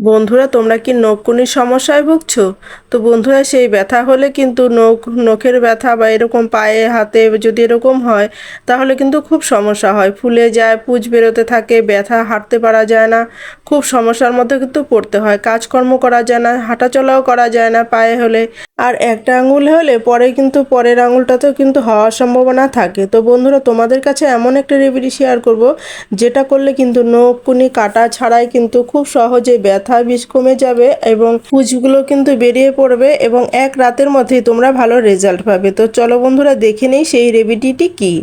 বন্ধুরা, তোমরা কি নখকুনির সমস্যায় ভুগছো? তো বন্ধুরা, সেই ব্যথা হলে কিন্তু নখ, নখের ব্যথা বা এরকম পায়ে, হাতে যদি এরকম হয়, তাহলে কিন্তু খুব সমস্যা হয়। ফুলে যায়, পুজ বেরোতে থাকে, ব্যথা হাঁটতে পারা যায় না। খুব সমস্যার মধ্যে কিন্তু পড়তে হয়। কাজকর্ম করা যায় না, হাঁটাচলাও করা যায় না পায়ে হলে। আর একটা আঙুল হলে পরে কিন্তু পরের আঙুলটাতেও কিন্তু হওয়ার সম্ভাবনা থাকে। তো বন্ধুরা, তোমাদের কাছে এমন একটা রেমেডি শেয়ার করব, যেটা করলে কিন্তু নখ কুনি কাটা ছাড়াই কিন্তু খুব সহজে ব্যথা বিষ কমে যাবে এবং পুজগুলো কিন্তু বেরিয়ে পড়বে এবং এক রাতের মধ্যেই তোমরা ভালো রেজাল্ট পাবে। তো চলো বন্ধুরা, দেখে নেই সেই রেমিডিটি কী?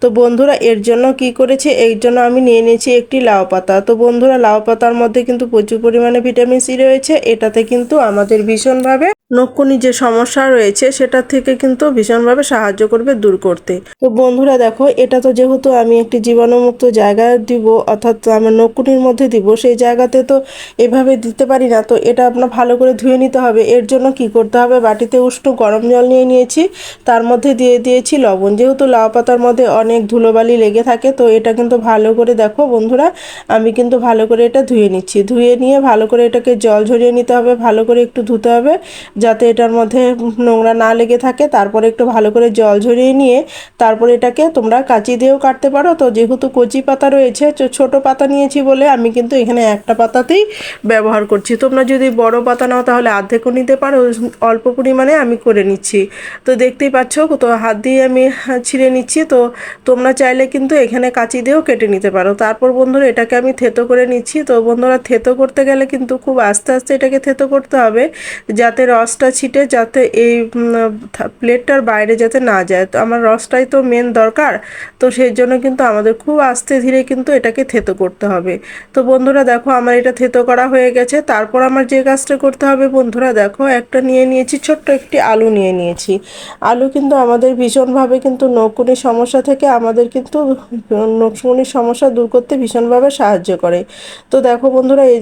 তো বন্ধুরা, এর জন্য কি করেছে? এর জন্য আমি নিয়ে নিয়েছি একটি লাউ পাতা। তো বন্ধুরা, লাউ পাতার মধ্যে কিন্তু প্রচুর পরিমাণে ভিটামিন সি রয়েছে। এটাতে কিন্তু আমাদের ভীষণভাবে নকুনি যে সমস্যা রয়েছে, সেটা থেকে কিন্তু ভীষণভাবে সাহায্য করবে দূর করতে। তো বন্ধুরা দেখো, এটা তো যেহেতু আমি একটি জীবাণুমুক্ত জায়গা দিব, অর্থাৎ আমার নকুনির মধ্যে দিব, সেই জায়গাতে তো এভাবে দিতে পারি না, তো এটা আপনার ভালো করে ধুয়ে নিতে হবে। এর জন্য কি করতে হবে, বাটিতে উষ্ণ গরম জল নিয়ে নিয়েছি, তার মধ্যে দিয়ে দিয়েছি লবণ। যেহেতু লাউ পাতার মধ্যে অনেক ধুলোবালি লেগে থাকে, তো এটা কিন্তু ভালো করে দেখো বন্ধুরা, আমি কিন্তু ভালো করে এটা ধুয়ে নিচ্ছি। ধুয়ে নিয়ে ভালো করে এটাকে জল ঝরিয়ে নিতে হবে, ভালো করে একটু ধুতে হবে যাতে এটার মধ্যে নোংরা না লেগে থাকে। তারপরে একটু ভালো করে জল ঝরিয়ে নিয়ে তারপরে এটাকে তোমরা কাঁচি দিয়েও কাটতে পারো। তো যেহেতু কচি পাতা রয়েছে ছোট পাতা নিয়েছি বলে আমি কিন্তু এখানে একটা পাতাতেই ব্যবহার করছি। তোমরা যদি বড় পাতা নাও তাহলে অর্ধেকও নিতে পারো, অল্প পরিমাণে আমি করে নিচ্ছি। তো দেখতেই পাচ্ছ, তো হাত দিয়ে আমি ছিঁড়ে নিচ্ছি। তো তোমরা চাইলে কিন্তু এখানে কাঁচি দিয়েও কেটে নিতে পারো। তারপর বন্ধুরা, এটাকে আমি থেতো করে নিচ্ছি। তো বন্ধুরা, থেতো করতে গেলে কিন্তু খুব আস্তে আস্তে এটাকে থেতো করতে হবে। যাতে রসটা ছিটে যাতে এই প্লেটটার বাইরে যাতে না যায়। তো আমার রসটাই তো মেন দরকার। তো সেই জন্য কিন্তু আমাদের খুব আস্তে ধীরে কিন্তু এটাকে থেতো করতে হবে। তো বন্ধুরা দেখো আমার এটা থেতো করা হয়ে গেছে। তারপর আমার যে কাজটা করতে হবে বন্ধুরা দেখো, একটা নিয়ে নিয়েছি, ছোট্ট একটি আলু নিয়ে নিয়েছি। আলু কিন্তু আমাদের ভীষণভাবে কিন্তু নকুনির সমস্যা থেকে আমাদের কিন্তু নকুনির সমস্যা দূর করতে ভীষণভাবে সাহায্য করে। তো দেখো বন্ধুরা, এই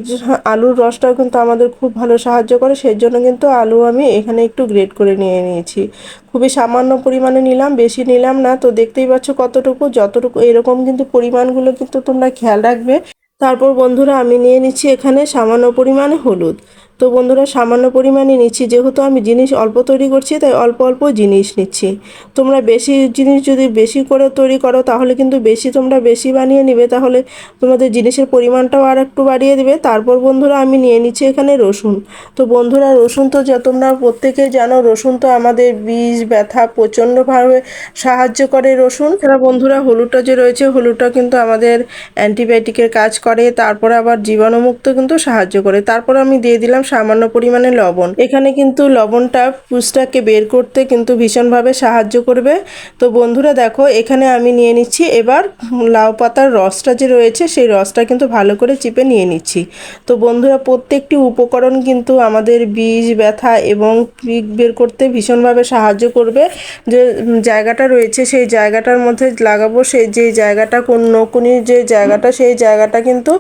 আলুর রসটাও কিন্তু আমাদের খুব ভালো সাহায্য করে। সেই জন্য কিন্তু আলু আমি এখানে একটু গ্রেট করে নিয়ে নিয়েছি। খুবই সামান্য পরিমাণে নিলাম, বেশি নিলাম না, তো দেখতেই পাচ্ছ কতটুকু, যতটুকু, এরকম কিন্তু পরিমাণগুলো কিন্তু তোমরা খেয়াল রাখবে। তারপর বন্ধুরা আমি নিয়ে নিচ্ছি এখানে সামান্য পরিমাণে হলুদ। তো বন্ধুরা, সামান্য পরিমাণে নিচ্ছি। যেহেতু আমি জিনিস অল্প তৈরি করছি, তাই অল্প অল্প জিনিস নিচ্ছি। তোমরা বেশি জিনিস যদি বেশি করে তৈরি করো, তাহলে কিন্তু বেশি তোমরা বেশি বানিয়ে নিবে। তাহলে তোমাদের জিনিসের পরিমাণটাও আর একটু বাড়িয়ে দেবে। তারপর বন্ধুরা, আমি নিয়ে নিচ্ছি এখানে রসুন। তো বন্ধুরা, রসুন তো যা তোমরা প্রত্যেকে জানো, রসুন তো আমাদের বিষ ব্যথা, প্রচণ্ডভাবে সাহায্য করে রসুন। এছাড়া বন্ধুরা, হলুদটা যে রয়েছে, হলুদটা কিন্তু আমাদের অ্যান্টিবায়োটিকের কাজ করে। তারপরে আবার জীবাণুমুক্ত কিন্তু সাহায্য করে। তারপর আমি দিয়ে দিলাম সামান্য পরিমাণে লবণ। এখানে কিন্তু লবণটা পুষটাকে বের করতে কিন্তু ভীষণভাবে সাহায্য করবে। তো বন্ধুরা দেখো, এখানে আমি নিয়ে নিচ্ছি এবার লাউ পাতার রসটা যে রয়েছে, সেই রসটা কিন্তু ভালো করে চিপে নিয়ে নিচ্ছি। তো বন্ধুরা, প্রত্যেকটি উপকরণ কিন্তু আমাদের বীজ ব্যথা এবং পিক বের করতে ভীষণভাবে সাহায্য করবে। যে জায়গাটা রয়েছে, সেই জায়গাটার মধ্যে লাগাবো সেই যে জায়গাটা কোন নকুনির যে জায়গাটা, সেই জায়গাটা কিন্তু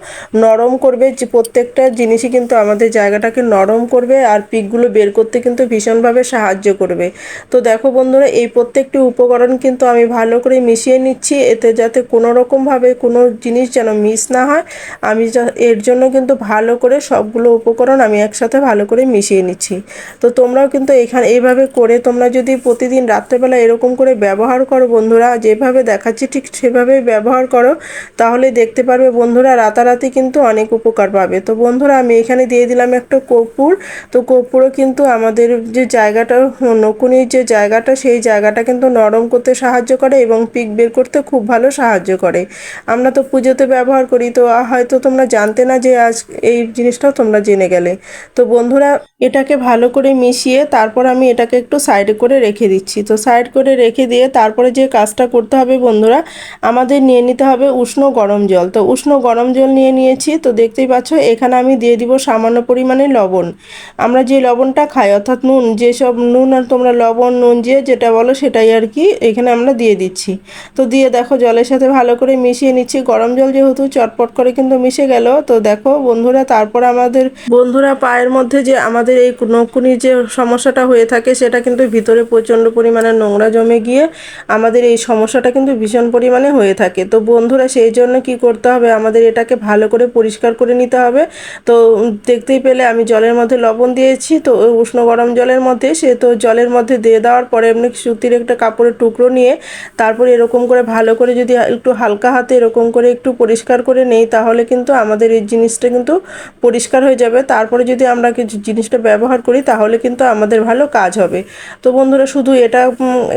নরম করবে। যে প্রত্যেকটা জিনিসই কিন্তু আমাদের জায়গাটাকে নরম করবে আর পিকগুলো বের করতে কিন্তু ভীষণভাবে সাহায্য করবে। তো দেখো বন্ধুরা, এই প্রত্যেকটি উপকরণ কিন্তু আমি ভালো করে মিশিয়ে নিচ্ছি। এতে যাতে কোনো রকমভাবে কোনো জিনিস যেন মিস না হয়, আমি এর জন্য কিন্তু ভালো করে সবগুলো উপকরণ আমি একসাথে ভালো করে মিশিয়ে নিচ্ছি। তো তোমরাও কিন্তু এখানে, এইভাবে করে তোমরা যদি প্রতিদিন রাত্রেবেলা এরকম করে ব্যবহার করো বন্ধুরা, যেভাবে দেখাচ্ছি ঠিক সেভাবেই ব্যবহার করো, তাহলে দেখতে পারবে বন্ধুরা রাতারাতি কিন্তু অনেক উপকার পাবে। তো বন্ধুরা, আমি এখানে দিয়ে দিলাম একটা কর্পূর। তো কর্পূরও কিন্তু আমাদের যে জায়গাটা নকুনির যে জায়গাটা, সেই জায়গাটা কিন্তু নরম করতে সাহায্য করে এবং পিক বের করতে খুব ভালো সাহায্য করে। আমরা তো পুজোতে ব্যবহার করি, তো হয়তো তোমরা জানতে না যে আজ এই জিনিসটাও তোমরা জেনে গেলে। তো বন্ধুরা, এটাকে ভালো করে মিশিয়ে তারপর আমি এটাকে একটু সাইড করে রেখে দিচ্ছি। তো সাইড করে রেখে দিয়ে তারপরে যে কাজটা করতে হবে বন্ধুরা, আমাদের নিয়ে নিতে হবে উষ্ণ গরম জল। তো উষ্ণ গরম জল নিয়ে নিয়েছি, তো দেখতেই পাচ্ছ, এখানে আমি দিয়ে দিব সামান্য পরিমাণে লবণ। আমরা যে লবণটা খাই, অর্থাৎ নুন, যেসব নুন আর তোমরা লবণ, নুন যে যেটা বলো সেটাই আর কি এখানে আমরা দিয়ে দিচ্ছি। তো দিয়ে দেখো জলের সাথে ভালো করে মিশিয়ে নিচ্ছি। গরম জল যেহেতু চটপট করে কিন্তু মিশে গেল, তো দেখো বন্ধুরা তারপর আমাদের, বন্ধুরা পায়ের মধ্যে যে আমাদের এই নকুনির যে সমস্যাটা হয়ে থাকে, সেটা কিন্তু ভিতরে প্রচণ্ড পরিমাণে নোংরা জমে গিয়ে আমাদের এই সমস্যাটা কিন্তু ভীষণ পরিমাণে হয়ে থাকে। তো বন্ধুরা সেই জন্য কি করতে হবে? আমাদের এটাকে ভালো করে পরিষ্কার করে নিতে হবে। তো দেখতেই পেলে আমি জলের মধ্যে লবণ দিয়েছি, তো উষ্ণ গরম জলের মধ্যে, সে তো জলের মধ্যে দিয়ে দেওয়ার পরে এমনি সুতির একটা কাপড়ের টুকরো নিয়ে তারপরে এরকম করে ভালো করে যদি একটু হালকা হাতে এরকম করে একটু পরিষ্কার করে নেই, তাহলে কিন্তু আমাদের এই জিনিসটা কিন্তু পরিষ্কার হয়ে যাবে। তারপরে যদি আমরা কিছু জিনিসটা ব্যবহার করি, তাহলে কিন্তু আমাদের ভালো কাজ হবে। তো বন্ধুরা, শুধু এটা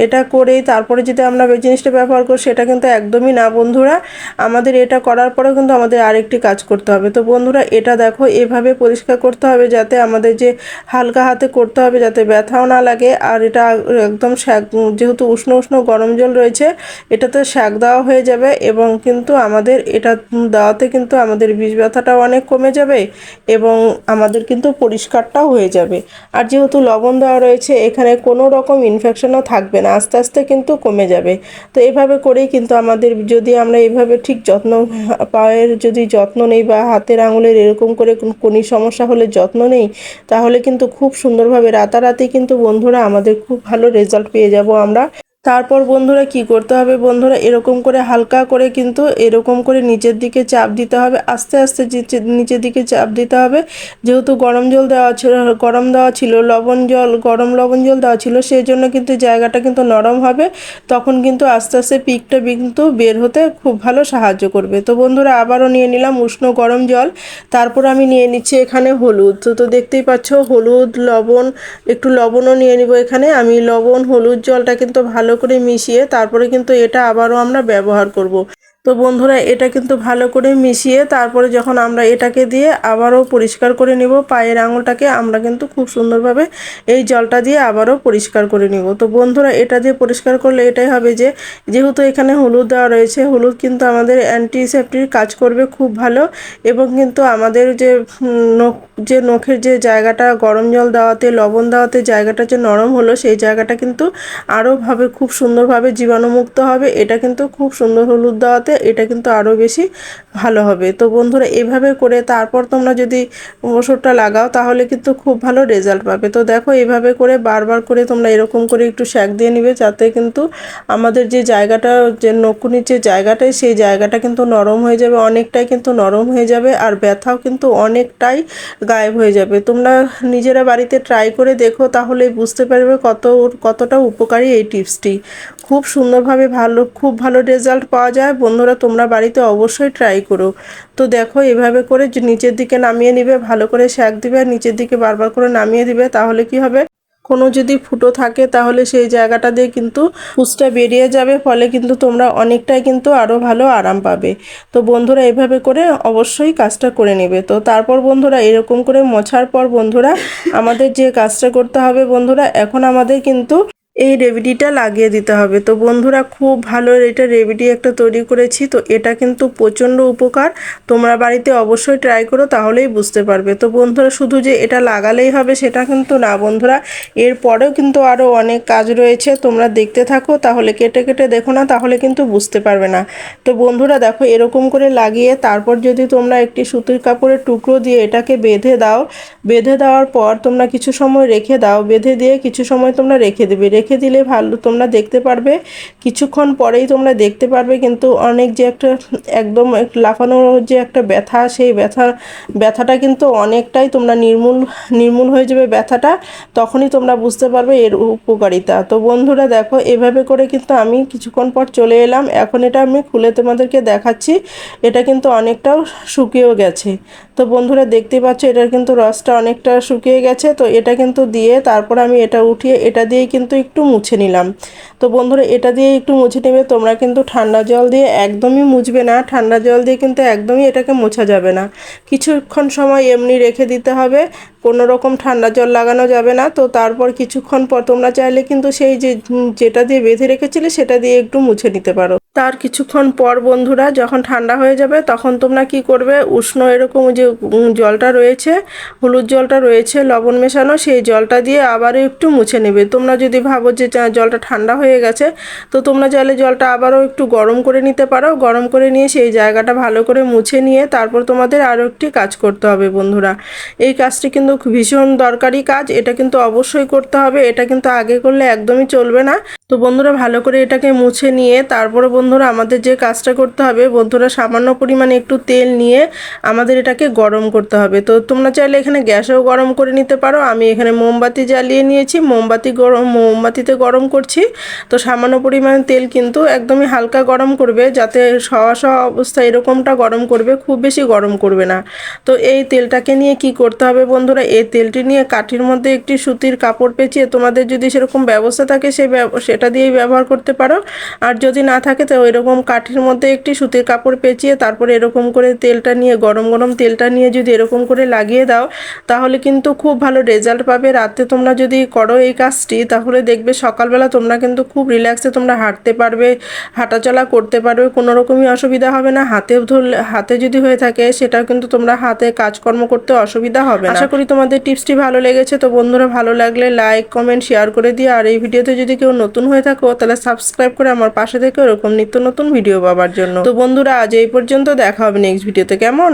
এটা করেই তারপরে যদি আমরা জিনিসটা ব্যবহার করি, সেটা কিন্তু একদমই না বন্ধুরা। আমাদের এটা করার পরেও কিন্তু আমাদের আরেকটি কাজ করতে হবে। তো বন্ধুরা, এটা দেখো, এভাবে পরিষ্কার করতে হবে। যাতে আমাদের যে হালকা হাতে করতে হবে যাতে ব্যথাও না লাগে। আর এটা একদম শ্যাক যেহেতু উষ্ণ উষ্ণ গরম জল রয়েছে, এটাতে শ্যাক দেওয়া হয়ে যাবে এবং কিন্তু আমাদের এটা দেওয়াতে কিন্তু আমাদের বিষ ব্যথাটাও অনেক কমে যাবে এবং আমাদের কিন্তু পরিষ্কারটাও হয়ে যাবে। আর যেহেতু লবণ দেওয়া রয়েছে, এখানে কোনো রকম ইনফেকশনও থাকবে না, আস্তে আস্তে কিন্তু কমে যাবে। তো এভাবে করেই কিন্তু আমাদের যদি আমরা এইভাবে ঠিক যত্ন, পায়ের যদি যত্ন নেই বা হাতের আঙুলের এরকম করে কোনি সমস্যা হলে যত্ন নেই, তাহলে কিন্তু খুব সুন্দরভাবে রাতারাতি কিন্তু বন্ধুরা আমাদের খুব ভালো রেজাল্ট পেয়ে যাব আমরা। তারপর বন্ধুরা কি করতে হবে বন্ধুরা? এরকম করে হালকা করে কিন্তু এরকম করে নিচের দিকে চাপ দিতে হবে। আস্তে আস্তে নিচে- নিচের দিকে চাপ দিতে হবে। যেহেতু গরম জল দেওয়া ছিল, গরম দেওয়া ছিল, লবণ জল, গরম লবণ জল দেওয়া ছিল সেই জন্য কিন্তু জায়গাটা কিন্তু নরম হবে। তখন কিন্তু আস্তে আস্তে পিকটা কিন্তু বের হতে খুব ভালো সাহায্য করবে। তো বন্ধুরা, আবারও নিয়ে নিলাম উষ্ণ গরম জল। তারপর আমি নিয়ে নিচ্ছি এখানে হলুদ। তো দেখতেই পাচ্ছ, হলুদ, লবণ, একটু লবণও নিয়ে নিব এখানে। আমি লবণ, হলুদ জলটা কিন্তু ভালো করে মিশিয়ে তারপরে কিন্তু এটা আবারও আমরা ব্যবহার করব। তো বন্ধুরা, এটা কিন্তু ভালো করে মিশিয়ে তারপরে যখন আমরা এটাকে দিয়ে আবারও পরিষ্কার করে নিব, পায়ের আঙুলটাকে আমরা কিন্তু খুব সুন্দরভাবে এই জলটা দিয়ে আবারও পরিষ্কার করে নিব। তো বন্ধুরা, এটা দিয়ে পরিষ্কার করলে এটাই হবে যে, যেহেতু এখানে হলুদ দেওয়া রয়েছে, হলুদ কিন্তু আমাদের অ্যান্টিসেপ্টিক কাজ করবে খুব ভালো এবং কিন্তু আমাদের যে নখ, যে নখের যে জায়গাটা, গরম জল দেওয়াতে, লবণ দেওয়াতে জায়গাটা যে নরম হলো, সেই জায়গাটা কিন্তু আরও ভাবে, খুব সুন্দরভাবে জীবাণুমুক্ত হবে। এটা কিন্তু খুব সুন্দর হলুদ দেওয়াতে এটা কিন্তু আরও বেশি ভালো হবে। তো বন্ধুরা, এভাবে করে তারপর তোমরা যদি ওষুধটা লাগাও, তাহলে কিন্তু খুব ভালো রেজাল্ট পাবে। তো দেখো, এভাবে করে বারবার করে তোমরা এরকম করে একটু শ্যাক দিয়ে নিবে, যাতে কিন্তু আমাদের যে জায়গাটা, যে নকুনির যে জায়গাটায় সেই জায়গাটা কিন্তু নরম হয়ে যাবে, অনেকটাই কিন্তু নরম হয়ে যাবে আর ব্যথাও কিন্তু অনেকটাই গায়েব হয়ে যাবে। তোমরা নিজেরা বাড়িতে ট্রাই করে দেখো, তাহলে বুঝতে পারবে কত, কতটা উপকারী এই টিপসটি খুব সুন্দরভাবে ভালো, খুব ভালো রেজাল্ট পাওয়া যায়। বন্ধুরা তোমরা বাড়িতে অবশ্যই ট্রাই করো। তো দেখো, এভাবে করে নিচের দিকে নামিয়ে নিবে, ভালো করে শ্যাক দিবে, আর নিচের দিকে বারবার করে নামিয়ে দিবে, তাহলে কি হবে? কোনো যদি ফুটো থাকে, তাহলে সেই জায়গাটা দিয়ে কিন্তু পুষটা বেরিয়ে যাবে, ফলে কিন্তু তোমরা অনেকটাই কিন্তু আরও ভালো আরাম পাবে। তো বন্ধুরা, এভাবে করে অবশ্যই কাজটা করে নেবে। তো তারপর বন্ধুরা, এরকম করে মোছার পর বন্ধুরা, আমাদের যে কাজটা করতে হবে বন্ধুরা, এখন আমাদের কিন্তু এই রেমেডিটা লাগিয়ে দিতে হবে। তো বন্ধুরা, খুব ভালো এটা রেমেডি একটা তৈরি করেছি। তো এটা কিন্তু প্রচণ্ড উপকার। তোমরা বাড়িতে অবশ্যই ট্রাই করো, তাহলেই বুঝতে পারবে। তো বন্ধুরা, শুধু যে এটা লাগালেই হবে, সেটা কিন্তু না বন্ধুরা। এরপরেও কিন্তু আরও অনেক কাজ রয়েছে। তোমরা দেখতে থাকো, তাহলে কেটে কেটে দেখো না, তাহলে কিন্তু বুঝতে পারবে না। তো বন্ধুরা, দেখো, এরকম করে লাগিয়ে তারপর যদি তোমরা একটি সুতির কাপড়ের টুকরো দিয়ে এটাকে বেঁধে দাও, বেঁধে দেওয়ার পর তোমরা কিছু সময় রেখে দাও। বেঁধে দিয়ে কিছু সময় তোমরা রেখে দেবে। রেখে দিলে ভালো, তোমরা দেখতে পারবে। কিছুক্ষণ পরেই তোমরা দেখতে পারবে, কিন্তু অনেক যে একটা একদম এক লাফানোর যে একটা ব্যথা, সেই ব্যথা, ব্যথাটা কিন্তু অনেকটাই তোমরা নির্মূল নির্মূল হয়ে যাবে ব্যথাটা, তখনই তোমরা বুঝতে পারবে এর উপকারিতা। তো বন্ধুরা দেখো, এভাবে করে কিন্তু আমি কিছুক্ষণ পর চলে এলাম। এখন এটা আমি খুলে তোমাদেরকে দেখাচ্ছি। এটা কিন্তু অনেকটাও শুকিয়েও গেছে। তো বন্ধুরা দেখতে পাচ্ছ, এটার কিন্তু রসটা অনেকটা শুকিয়ে গেছে। তো এটা কিন্তু দিয়ে তারপর আমি এটা উঠিয়ে, এটা দিয়েই কিন্তু একটু মুছে নিলাম। তো বন্ধুরা, এটা দিয়ে একটু মুছে নেবে, তোমরা কিন্তু ঠান্ডা জল দিয়ে একদমই মুছবে না। ঠান্ডা জল দিয়ে কিন্তু একদমই এটাকে মোছা যাবে না। কিছুক্ষণ সময় এমনি রেখে দিতে হবে, কোনো রকম ঠান্ডা জল লাগানো যাবে না। তো তারপর কিছুক্ষণ পর তোমরা চাইলে কিন্তু সেই যে যেটা দিয়ে বেঁধে রেখেছিলে সেটা দিয়ে একটু মুছে নিতে পারো। তার কিছুক্ষণ পর বন্ধুরা যখন ঠান্ডা হয়ে যাবে, তখন তোমরা কি করবে? উষ্ণ এরকম যে জলটা রয়েছে, হলুদ জলটা রয়েছে, লবণ মেশানো, সেই জলটা দিয়ে আবারও একটু মুছে নেবে। তোমরা যদি ভাবো যে জলটা ঠান্ডা হয়ে গেছে, তো তোমরা চাইলে জলটা আবারও একটু গরম করে নিতে পারো। গরম করে নিয়ে সেই জায়গাটা ভালো করে মুছে নিয়ে তারপর তোমাদের আরও একটি কাজ করতে হবে বন্ধুরা। এই কাজটি কিন্তু ভীষণ দরকারি কাজ, এটা কিন্তু অবশ্যই করতে হবে, এটা কিন্তু আগে করলে একদমই চলবে না। তো বন্ধুরা ভালো করে এটাকে মুছে নিয়ে তারপরে বন্ধুরা, আমাদের যে কাজটা করতে হবে, বন্ধুরা, সামান্য পরিমাণে একটু তেল নিয়ে আমাদের এটাকে গরম করতে হবে। তো তোমরা চাইলে এখানে গ্যাসেও গরম করে নিতে পারো। আমি এখানে মোমবাতি জ্বালিয়ে নিয়েছি, মোমবাতি গরম, মোমবাতিতে গরম করছি। তো সামান্য পরিমাণে তেল কিন্তু একদমই হালকা গরম করবে, যাতে সওয়া সওয়া অবস্থা এরকমটা গরম করবে, খুব বেশি গরম করবে না। তো এই তেলটাকে নিয়ে কি করতে হবে বন্ধুরা, এই তেলটি নিয়ে কাঠির মধ্যে একটি সুতির কাপড় পেঁচিয়ে তোমাদের যদি সেরকম ব্যবস্থা থাকে, সে সেটা দিয়েই ব্যবহার করতে পারো। আর যদি না থাকে, তো এরকম কাঠির মধ্যে একটি সুতির কাপড় পেঁচিয়ে তারপরে এরকম করে তেলটা নিয়ে, গরম গরম তেলটা নিয়ে যদি এরকম করে লাগিয়ে দাও, তাহলে কিন্তু খুব ভালো রেজাল্ট পাবে। রাতে তোমরা যদি করো এই কাজটি, তাহলে দেখবে সকালবেলা তোমরা কিন্তু খুব রিল্যাক্সে তোমরা হাঁটতে পারবে, হাঁটাচলা করতে পারবে, কোনো রকমই অসুবিধা হবে না। হাতেও ধরলে হাতে যদি হয়ে থাকে, সেটাও কিন্তু তোমরা হাতে কাজকর্ম করতে অসুবিধা হবে আশা করি তোমাদের টিপসটি ভালো লেগেছে, তো বন্ধুরা ভালো লাগলে লাইক কমেন্ট শেয়ার করে দিয়ে আর এই ভিডিওতে যদি কেউ নতুন হয়ে থাকো, তাহলে সাবস্ক্রাইব করে আমার পাশে থেকে এরকম নিত্য নতুন ভিডিও পাবার জন্য। তো বন্ধুরা, আজ এই পর্যন্ত দেখা হবে নেক্সট ভিডিওতে কেমন?